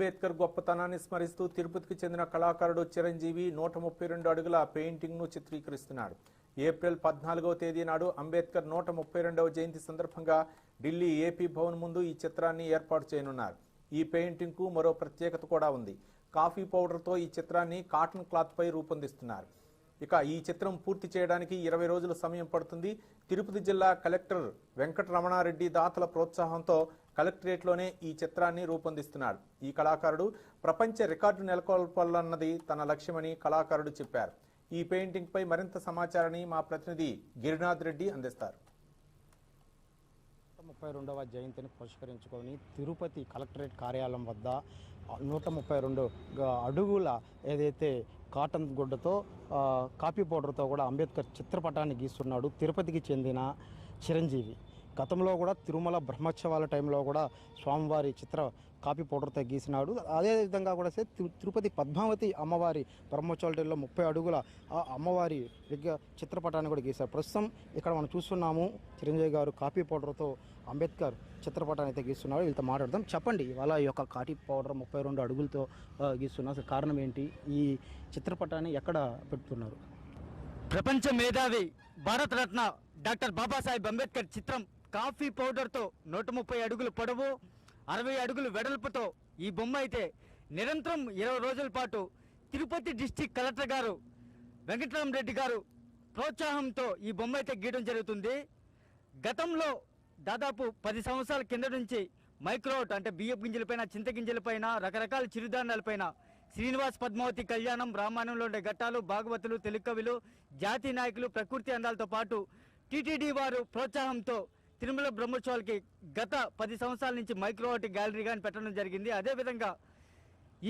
అంబేద్కర్ గొప్పతనాన్ని స్మరిస్తూ తిరుపతికి చెందిన కళాకారుడు చిరంజీవి నూట ముప్పై రెండు అడుగుల పెయింటింగ్ను చిత్రీకరిస్తున్నాడు. ఏప్రిల్ పద్నాలుగవ తేదీ నాడు అంబేద్కర్ నూట ముప్పై రెండవ జయంతి సందర్భంగా ఢిల్లీ ఏపీ భవన్ ముందు ఈ చిత్రాన్ని ఏర్పాటు చేయనున్నారు. ఈ పెయింటింగ్కు మరో ప్రత్యేకత కూడా ఉంది. కాఫీ పౌడర్తో ఈ చిత్రాన్ని కాటన్ క్లాత్ పై రూపొందిస్తున్నారు. ఇక ఈ చిత్రం పూర్తి చేయడానికి ఇరవై రోజుల సమయం పడుతుంది. తిరుపతి జిల్లా కలెక్టర్ వెంకటరమణారెడ్డి దాతల ప్రోత్సాహంతో కలెక్టరేట్లోనే ఈ చిత్రాన్ని రూపొందిస్తున్నాడు. ఈ కళాకారుడు ప్రపంచ రికార్డు నెలకొల్పాలన్నది తన లక్ష్యమని కళాకారుడు చెప్పారు. ఈ పెయింటింగ్పై మరింత సమాచారాన్ని మా ప్రతినిధి గిరినాథ్ రెడ్డి అందిస్తారు. ముప్పై రెండవ జయంతిని పురస్కరించుకొని తిరుపతి కలెక్టరేట్ కార్యాలయం వద్ద నూట ముప్పై రెండు అడుగుల ఏదైతే కాటన్ గుడ్డతో కాపీ పౌడర్తో కూడా అంబేద్కర్ చిత్రపటాన్ని గీస్తున్నాడు. తిరుపతికి చెందిన చిరంజీవి. గతంలో కూడా తిరుమల బ్రహ్మోత్సవాల టైంలో కూడా స్వామివారి చిత్ర కాపీ పౌడర్తో గీసినాడు. అదేవిధంగా కూడా సే తిరుపతి పద్మావతి అమ్మవారి బ్రహ్మోత్సవాలలో ముప్పై అడుగుల ఆ అమ్మవారి చిత్రపటాన్ని కూడా గీశారు. ప్రస్తుతం ఇక్కడ మనం చూస్తున్నాము చిరంజీవి గారు కాపీ పౌడర్తో అంబేద్కర్ చిత్రపటాన్ని అయితే గీస్తున్నాడు వీళ్ళతో మాట్లాడదాం. చెప్పండి ఇవాళ ఈ యొక్క కాపీ పౌడర్ ముప్పై రెండు అడుగులతో గీస్తున్నారు అసలు కారణం ఏంటి? ఈ చిత్రపటాన్ని ఎక్కడ పెడుతున్నారు? ప్రపంచ మేధావి భారతరత్న డాక్టర్ బాబాసాహెబ్ అంబేద్కర్ చిత్రం కాఫీ పౌడర్తో నూట ముప్పై అడుగులు పొడవు అరవై అడుగులు వెడల్పుతో ఈ బొమ్మ అయితే నిరంతరం ఇరవై రోజుల పాటు తిరుపతి డిస్టిక్ కలెక్టర్ గారు వెంకటరామరెడ్డి గారు ప్రోత్సాహంతో ఈ బొమ్మ అయితే గీయడం జరుగుతుంది. గతంలో దాదాపు పది సంవత్సరాల కింద నుంచి మైక్రోట్ అంటే బియ్యపు గింజలపైన చింతగింజలపైన రకరకాల చిరుధాన్యాలపైన శ్రీనివాస్ పద్మావతి కళ్యాణం రామాయణంలో ఉండే ఘట్టాలు భాగవతులు తెలుగు కవులు జాతి నాయకులు ప్రకృతి అందాలతో పాటు టీటీడీ వారు ప్రోత్సాహంతో తిరుమల బ్రహ్మోత్సవాలకి గత పది సంవత్సరాల నుంచి మైక్రో ఆర్ట్ గ్యాలరీ కానీ పెట్టడం జరిగింది. అదేవిధంగా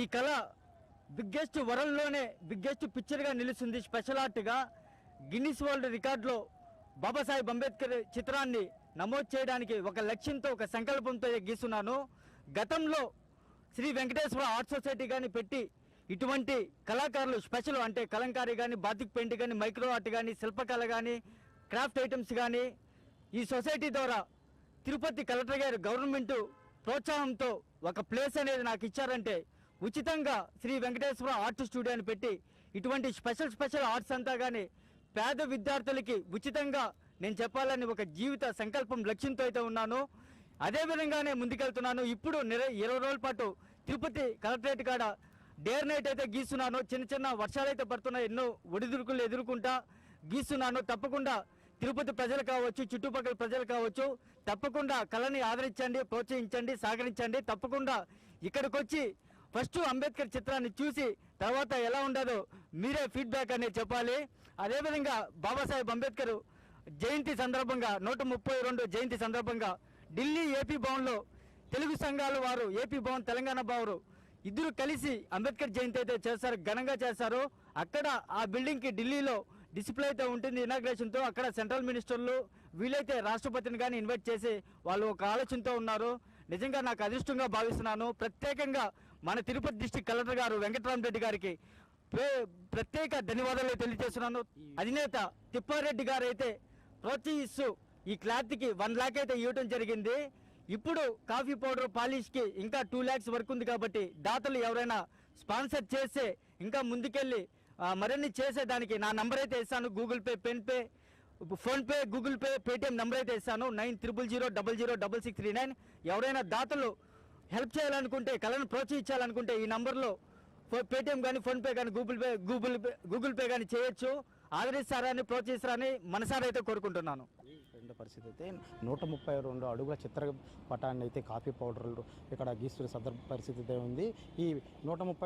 ఈ కళ బిగ్గెస్ట్ వరల్డ్లోనే బిగ్గెస్ట్ పిక్చర్గా నిలుస్తుంది. స్పెషల్ ఆర్ట్గా గిన్నిస్ వరల్డ్ రికార్డులో బాబాసాహెబ్ అంబేద్కర్ చిత్రాన్ని నమోదు చేయడానికి ఒక లక్ష్యంతో ఒక సంకల్పంతో గీస్తున్నాను గతంలో శ్రీ వెంకటేశ్వర ఆర్ట్ సొసైటీ కానీ పెట్టి ఇటువంటి కళాకారులు స్పెషల్ అంటే కలంకారీ కానీ బాతిక్ పెయింట్ కానీ మైక్రో ఆర్ట్ కానీ శిల్పకళ కానీ క్రాఫ్ట్ ఐటమ్స్ కానీ ఈ సొసైటీ ద్వారా తిరుపతి కలెక్టర్ గారు గవర్నమెంట్ ప్రోత్సాహంతో ఒక ప్లేస్ అనేది నాకు ఇచ్చారంటే ఉచితంగా శ్రీ వెంకటేశ్వర ఆర్ట్ స్టూడియోని పెట్టి ఇటువంటి స్పెషల్ స్పెషల్ ఆర్ట్స్ అంతా కానీ పేద విద్యార్థులకి ఉచితంగా నేను చెప్పాలని ఒక జీవిత సంకల్పం లక్ష్యంతో అయితే ఉన్నాను. అదే విధంగానే ముందుకెళ్తున్నాను. ఇప్పుడు ఇరవై రోజుల పాటు తిరుపతి కలెక్టరేట్ కాడ డేర్ నైట్ అయితే గీస్తున్నాను. చిన్న చిన్న వర్షాలు అయితే పడుతున్నాయి. ఎన్నో ఒడిదుడుకులు ఎదుర్కొంటా గీస్తున్నాను. తప్పకుండా తిరుపతి ప్రజలు కావచ్చు చుట్టుపక్కల ప్రజలు కావచ్చు తప్పకుండా కళని ఆదరించండి ప్రోత్సహించండి సహకరించండి. తప్పకుండా ఇక్కడికి వచ్చి ఫస్ట్ అంబేద్కర్ చిత్రాన్ని చూసి తర్వాత ఎలా ఉండదో మీరే ఫీడ్బ్యాక్ అనేది చెప్పాలి. అదేవిధంగా బాబాసాహెబ్ అంబేద్కర్ జయంతి సందర్భంగా నూట ముప్పై రెండు జయంతి సందర్భంగా ఢిల్లీ ఏపీ భవన్లో తెలుగు సంఘాల వారు ఏపీ భవన్ తెలంగాణ భవన్ ఇద్దరు కలిసి అంబేద్కర్ జయంతి అయితే చేస్తారు ఘనంగా చేస్తారు. అక్కడ ఆ బిల్డింగ్కి ఢిల్లీలో డిస్ప్లే అయితే ఉంటుంది. ఇనాగ్రేషన్తో అక్కడ సెంట్రల్ మినిస్టర్లు వీలైతే రాష్ట్రపతిని కానీ ఇన్వైట్ చేసి వాళ్ళు ఒక ఆలోచనతో ఉన్నారు. నిజంగా నాకు అదృష్టంగా భావిస్తున్నాను. ప్రత్యేకంగా మన తిరుపతి డిస్టిక్ కలెక్టర్ గారు వెంకటరామరెడ్డి గారికి ప్రే- ప్రత్యేక ధన్యవాదాలు తెలియజేస్తున్నాను. అధినేత తిప్పారెడ్డి గారు అయితే ప్రోత్సహిస్తూ ఈ క్లాత్కి వన్ లాక్ అయితే ఇవ్వడం జరిగింది. ఇప్పుడు కాఫీ పౌడర్ పాలిష్కి ఇంకా టూ ల్యాక్స్ వరకు ఉంది కాబట్టి దాతలు ఎవరైనా స్పాన్సర్ చేస్తే ఇంకా ముందుకెళ్ళి మరిన్ని చేసేదానికి నా నంబర్ అయితే ఇస్తాను. గూగుల్ పే పెన్ pay PhonePe Google Pay Paytm number అయితే ఇస్తాను. Nine triple zero double zero double six three nine. ఎవరైనా దాతలు హెల్ప్ చేయాలనుకుంటే కళను ప్రోత్సహించాలనుకుంటే ఈ నంబర్లో ఫో- పేటిఎం కానీ ఫోన్పే కానీ Google Pay Google Pay Google Pay కానీ చేయొచ్చు. ఆదరిస్తారని ప్రోత్సహిస్తారని మనసారైతే కోరుకుంటున్నాను. రెండో పరిస్థితి అయితే నూట ముప్పై రెండు అడుగుల చిత్ర పటాన్ని అయితే కాఫీ పౌడర్లు ఇక్కడ గీస్తున్న సందర్భ పరిస్థితి అయితే ఉంది. ఈ నూట ముప్పై